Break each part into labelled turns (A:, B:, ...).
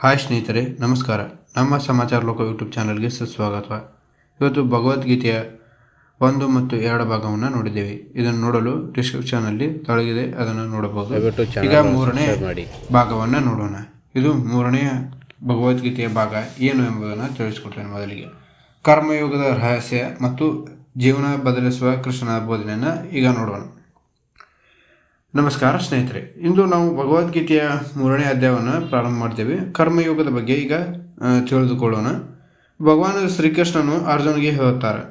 A: Hi ಸ್ನೇಹಿತರೆ ನಮಸ್ಕಾರ. ನಮ್ಮ ಸಮಾಚಾರ ಲೋಕ ಯೂಟ್ಯೂಬ್ ಚಾನಲ್ಗೆ ಸುಸ್ವಾಗತ. ಇವತ್ತು ಭಗವದ್ಗೀತೆಯ ಒಂದು ಮತ್ತು ಎರಡು ಭಾಗವನ್ನು ನೋಡಿದ್ದೇವೆ. ಇದನ್ನು ನೋಡಲು ಡಿಸ್ಕ್ರಿಪ್ಷನಲ್ಲಿ ತೊಳಗಿದೆ ಅದನ್ನು ನೋಡಬಹುದು. ಈಗ ಮೂರನೇ ಭಾಗವನ್ನು ನೋಡೋಣ. ಇದು ಮೂರನೆಯ ಭಗವದ್ಗೀತೆಯ ಭಾಗ. ಏನು ಎಂಬುದನ್ನು ತಿಳಿಸಿಕೊಡ್ತೇನೆ ಮೊದಲಿಗೆ. ಕರ್ಮಯೋಗದ ರಹಸ್ಯ ಮತ್ತು ಜೀವನ ಬದಲಿಸುವ ಕೃಷ್ಣನ ಬೋಧನೆಯನ್ನು ಈಗ ನೋಡೋಣ. ನಮಸ್ಕಾರ ಸ್ನೇಹಿತರೆ, ಇಂದು ನಾವು ಭಗವದ್ಗೀತೆಯ ಮೂರನೇ ಅಧ್ಯಾಯವನ್ನು ಪ್ರಾರಂಭ ಮಾಡ್ತೇವೆ. ಕರ್ಮಯೋಗದ ಬಗ್ಗೆ ಈಗ ತಿಳಿದುಕೊಳ್ಳೋಣ. ಭಗವಾನ್ ಶ್ರೀಕೃಷ್ಣನು ಅರ್ಜುನಿಗೆ ಹೇಳುತ್ತಾರೆ,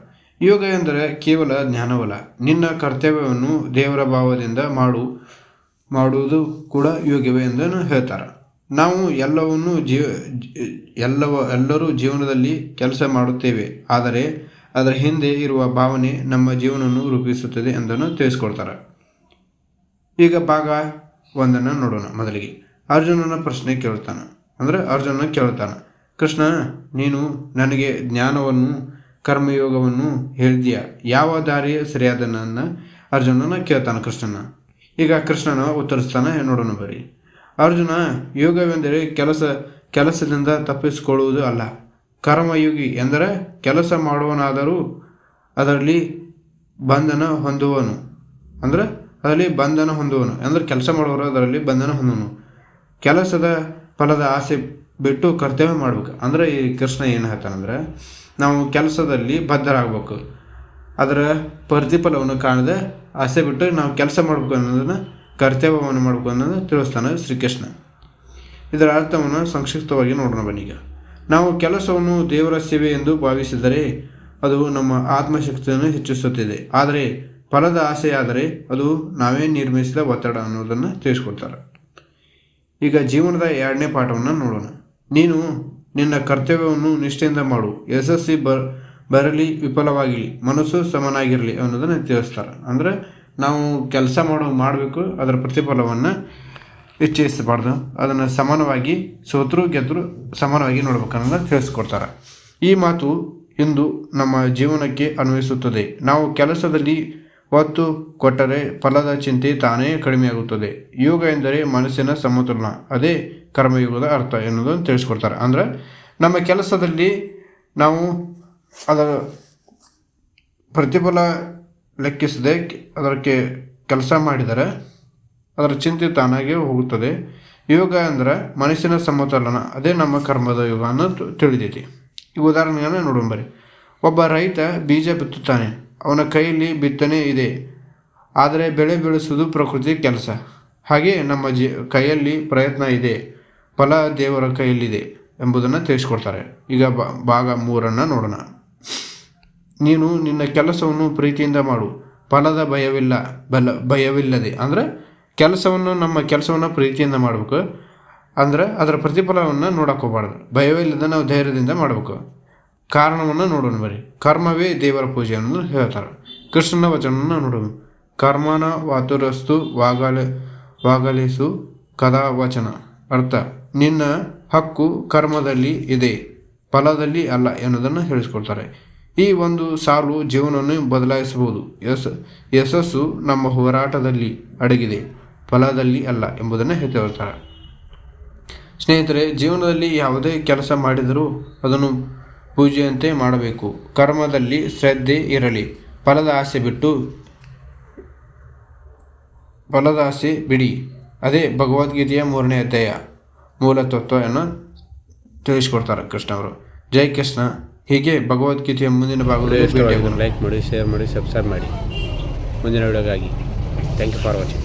A: ಯೋಗ ಎಂದರೆ ಕೇವಲ ಜ್ಞಾನವಲ್ಲ, ನಿನ್ನ ಕರ್ತವ್ಯವನ್ನು ದೇವರ ಭಾವದಿಂದ ಮಾಡು, ಮಾಡುವುದು ಕೂಡ ಯೋಗ್ಯವೇ ಎಂದು ಹೇಳ್ತಾರೆ. ನಾವು ಎಲ್ಲವನ್ನು ಜೀವ, ಎಲ್ಲವ, ಎಲ್ಲರೂ ಜೀವನದಲ್ಲಿ ಕೆಲಸ ಮಾಡುತ್ತೇವೆ, ಆದರೆ ಅದರ ಹಿಂದೆ ಇರುವ ಭಾವನೆ ನಮ್ಮ ಜೀವನವನ್ನು ರೂಪಿಸುತ್ತದೆ ಎಂದನ್ನು ತಿಳಿಸ್ಕೊಡ್ತಾರೆ. ಈಗ ಭಾಗ ಒಂದನ್ನು ನೋಡೋಣ ಮೊದಲಿಗೆ. ಅರ್ಜುನನ ಪ್ರಶ್ನೆ ಕೇಳ್ತಾನೆ. ಅಂದರೆ ಅರ್ಜುನ ಕೇಳ್ತಾನೆ. ಕೃಷ್ಣ, ನೀನು ನನಗೆ ಜ್ಞಾನವನ್ನು, ಕರ್ಮಯೋಗವನ್ನು ಹೇಳಿದೀಯ ಯಾವ ದಾರಿ ಸರಿಯಾದ ನನ್ನ? ಅರ್ಜುನನ ಕೇಳ್ತಾನೆ ಕೃಷ್ಣನ. ಈಗ ಕೃಷ್ಣನ ಉತ್ತರಿಸ್ತಾನೆ, ನೋಡೋಣ ಬರೀ. ಅರ್ಜುನ, ಯೋಗವೆಂದರೆ ಕೆಲಸ, ಕೆಲಸದಿಂದ ತಪ್ಪಿಸಿಕೊಳ್ಳುವುದು ಅಲ್ಲ. ಕರ್ಮಯೋಗಿ ಎಂದರೆ ಕೆಲಸ ಮಾಡುವನಾದರೂ ಅದರಲ್ಲಿ ಬಂಧನ ಹೊಂದುವನು. ಅಂದ್ರೆ ಅದರಲ್ಲಿ ಬಂಧನ ಹೊಂದುವನು. ಅಂದ್ರೆ ಕೆಲಸ ಮಾಡುವವರು ಅದರಲ್ಲಿ ಬಂಧನ ಹೊಂದುವನು. ಕೆಲಸದ ಫಲದ ಆಸೆ ಬಿಟ್ಟು ಕರ್ತವ್ಯ ಮಾಡ್ಬೇಕು. ಅಂದ್ರೆ ಈ ಕೃಷ್ಣ ಏನು ಹೇಳ್ತಾನಂದ್ರೆ ನಾವು ಕೆಲಸದಲ್ಲಿ ಬದ್ಧರಾಗಬೇಕು. ಅದರ ಪ್ರತಿಫಲವನ್ನು ಕಾಣದೆ ಆಸೆ ಬಿಟ್ಟು ನಾವು ಕೆಲಸ ಮಾಡಬೇಕು ಅನ್ನೋದನ್ನು ಕರ್ತವ್ಯವನ್ನು ಮಾಡಬೇಕು ಅನ್ನೋದು ತಿಳಿಸ್ತಾನೆ ಶ್ರೀಕೃಷ್ಣ. ಇದರ ಅರ್ಥವನ್ನು ಸಂಕ್ಷಿಪ್ತವಾಗಿ ನೋಡೋಣ ಬನ್ನೀಗ. ನಾವು ಕೆಲಸವನ್ನು ದೇವರ ಸೇವೆ ಎಂದು ಭಾವಿಸಿದರೆ ಅದು ನಮ್ಮ ಆತ್ಮಶಕ್ತಿಯನ್ನು ಹೆಚ್ಚಿಸುತ್ತಿದೆ. ಆದರೆ ಫಲದ ಆಸೆಯಾದರೆ ಅದು ನಾವೇ ನಿರ್ಮಿಸಿದ ಒತ್ತಡ ಅನ್ನೋದನ್ನು ತಿಳಿಸ್ಕೊಡ್ತಾರೆ. ಈಗ ಜೀವನದ ಎರಡನೇ ಪಾಠವನ್ನು ನೋಡೋಣ. ನೀನು ನಿನ್ನ ಕರ್ತವ್ಯವನ್ನು ನಿಷ್ಠೆಯಿಂದ ಮಾಡು. ಯಶಸ್ವಿ ಬ ಬರಲಿ ವಿಫಲವಾಗಿರಲಿ ಮನಸ್ಸು ಸಮನಾಗಿರಲಿ ಅನ್ನೋದನ್ನು ತಿಳಿಸ್ತಾರೆ. ಅಂದರೆ ನಾವು ಕೆಲಸ ಮಾಡೋ, ಮಾಡಬೇಕು, ಅದರ ಪ್ರತಿಫಲವನ್ನು ಇಚ್ಛಿಸಬಾರ್ದು ಅದನ್ನು ಸಮಾನವಾಗಿ ಸೋತರು ಗೆದ್ದರು ಸಮಾನವಾಗಿ ನೋಡ್ಬೇಕು ಅನ್ನೋದನ್ನು ತಿಳಿಸ್ಕೊಡ್ತಾರೆ. ಈ ಮಾತು ಇಂದು ನಮ್ಮ ಜೀವನಕ್ಕೆ ಅನ್ವಯಿಸುತ್ತದೆ. ನಾವು ಕೆಲಸದಲ್ಲಿ ಒತ್ತು ಕೊಟ್ಟರೆ ಫಲದ ಚಿಂತೆ ತಾನೇ ಕಡಿಮೆಯಾಗುತ್ತದೆ. ಯೋಗ ಎಂದರೆ ಮನಸ್ಸಿನ ಸಮತೋಲನ. ಅದೇ ಕರ್ಮಯೋಗದ ಅರ್ಥ ಎನ್ನುವುದನ್ನು ತಿಳಿಸ್ಕೊಡ್ತಾರೆ. ಅಂದರೆ ನಮ್ಮ ಕೆಲಸದಲ್ಲಿ ನಾವು ಅದರ ಪ್ರತಿಫಲ ಲೆಕ್ಕಿಸದೆ ಅದಕ್ಕೆ ಕೆಲಸ ಮಾಡಿದರೆ ಅದರ ಚಿಂತೆ ತಾನಾಗೆ ಹೋಗುತ್ತದೆ. ಯೋಗ ಅಂದರೆ ಮನಸ್ಸಿನ ಸಮತೋಲನ. ಅದೇ ನಮ್ಮ ಕರ್ಮದ ಯೋಗ ಅನ್ನೋದು ತಿಳಿದೈತಿ ಈ ಉದಾಹರಣೆಯನ್ನು ನೋಡೋಣ ಒಬ್ಬ ರೈತ ಬೀಜ ಬಿತ್ತುತ್ತಾನೆ. ಅವನ ಕೈಯಲ್ಲಿ ಬಿತ್ತನೆ ಇದೆ. ಆದರೆ ಬೆಳೆ ಬೆಳೆಸುವುದು ಪ್ರಕೃತಿ ಕೆಲಸ. ಹಾಗೆ ನಮ್ಮ ಜಿ, ಕೈಯಲ್ಲಿ ಪ್ರಯತ್ನ ಇದೆ. ಫಲ ದೇವರ ಕೈಯಲ್ಲಿದೆ ಎಂಬುದನ್ನು ತಿಳಿಸ್ಕೊಡ್ತಾರೆ. ಈಗ ಭಾಗ ಮೂರನ್ನು ನೋಡೋಣ. ನೀನು ನಿನ್ನ ಕೆಲಸವನ್ನು ಪ್ರೀತಿಯಿಂದ ಮಾಡು. ಫಲದ ಭಯವಿಲ್ಲ, ಬಲ, ಭಯವಿಲ್ಲದೆ. ಅಂದರೆ ಕೆಲಸವನ್ನು, ನಮ್ಮ ಕೆಲಸವನ್ನು ಪ್ರೀತಿಯಿಂದ ಮಾಡಬೇಕು. ಅಂದ್ರೆ ಅದರ ಪ್ರತಿಫಲವನ್ನು ನೋಡಕ್ಕೆ ಹೋಗ್ಬಾರ್ದು. ಭಯವಿಲ್ಲದೆ ನಾವು ಧೈರ್ಯದಿಂದ ಮಾಡಬೇಕು. ಕಾರಣವನ್ನು ನೋಡೋಣ ಬರೀ ಕರ್ಮವೇ ದೇವರ ಪೂಜೆ ಅನ್ನೋದು ಹೇಳ್ತಾರೆ. ಕೃಷ್ಣನ ವಚನವನ್ನು ನೋಡೋಣ. ಕರ್ಮನ ವಾತುರಸ್ತು ವಾಗಲ, ವಾಗಲಿಸು ಕದಾ ವಚನ. ಅರ್ಥ, ನಿನ್ನ ಹಕ್ಕು ಕರ್ಮದಲ್ಲಿ ಇದೆ, ಫಲದಲ್ಲಿ ಅಲ್ಲ ಎನ್ನುವುದನ್ನು ಹೇಳಿಸ್ಕೊಳ್ತಾರೆ ಈ ಒಂದು ಸಾಲು ಜೀವನವನ್ನು ಬದಲಾಯಿಸಬಹುದು. ಯಶ ಯಶಸ್ಸು ನಮ್ಮ ಹೋರಾಟದಲ್ಲಿ ಅಡಗಿದೆ, ಫಲದಲ್ಲಿ ಅಲ್ಲ ಎಂಬುದನ್ನು ಹೇಳ್ತಾರೆ ಸ್ನೇಹಿತರೆ, ಜೀವನದಲ್ಲಿ ಯಾವುದೇ ಕೆಲಸ ಮಾಡಿದರೂ ಅದನ್ನು ಪೂಜೆಯಂತೆ ಮಾಡಬೇಕು. ಕರ್ಮದಲ್ಲಿ ಶ್ರದ್ಧೆ ಇರಲಿ. ಫಲದ ಆಸೆ ಬಿಟ್ಟು ಫಲದ ಆಸೆ ಬಿಡಿ. ಅದೇ ಭಗವದ್ಗೀತೆಯ ಮೂರನೇ ಅಧ್ಯಾಯ. ಮೂಲ ತತ್ವವನ್ನು ತಿಳಿಸ್ಕೊಡ್ತಾರೆ ಕೃಷ್ಣ ಅವರು ಜೈ ಕೃಷ್ಣ. ಹೀಗೆ ಭಗವದ್ಗೀತೆಯ ಮುಂದಿನ ಭಾಗದಲ್ಲಿ
B: ಲೈಕ್ ಮಾಡಿ ಶೇರ್ ಮಾಡಿ ಸಬ್ಸ್ಕ್ರೈಬ್ ಮಾಡಿ. ಮುಂದಿನ ವಿಡಿಯೋಗಾಗಿ ಥ್ಯಾಂಕ್ ಯು ಫಾರ್ ವಾಚಿಂಗ್